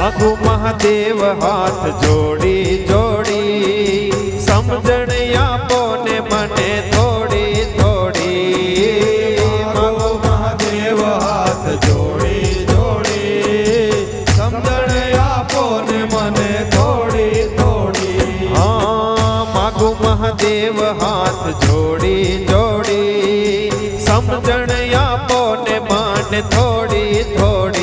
साधु महादेव हाथ जोड़ी जोड़ी। समझण आपो पोने मने थोड़ी थोड़ी। साधु महादेव हाथ जोड़ी जोड़ी। समझण आपो ने मने थोड़ी थोड़ी। हाँ मागु महादेव हाथ जोड़ी जोड़ी। समझण आपो पोने मन थोड़ी थोड़ी।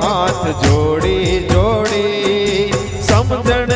હાથ જોડી જોડી સમજણ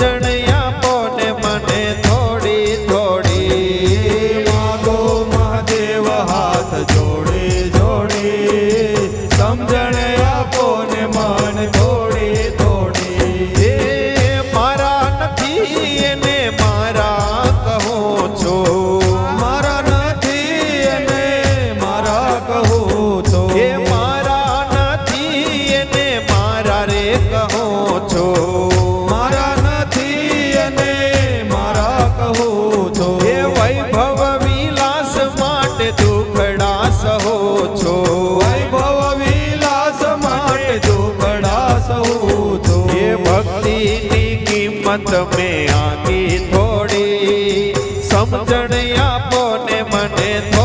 જણિયા પોટે મને થોડી થોડી. માગો મહાદેવ હાથ જોડે જોડે. સમજણે કિંમત મેં આની થોડી સમજણ આપો ને મને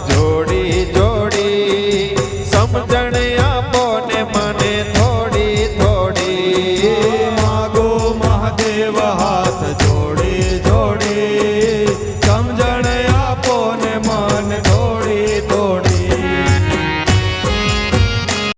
जो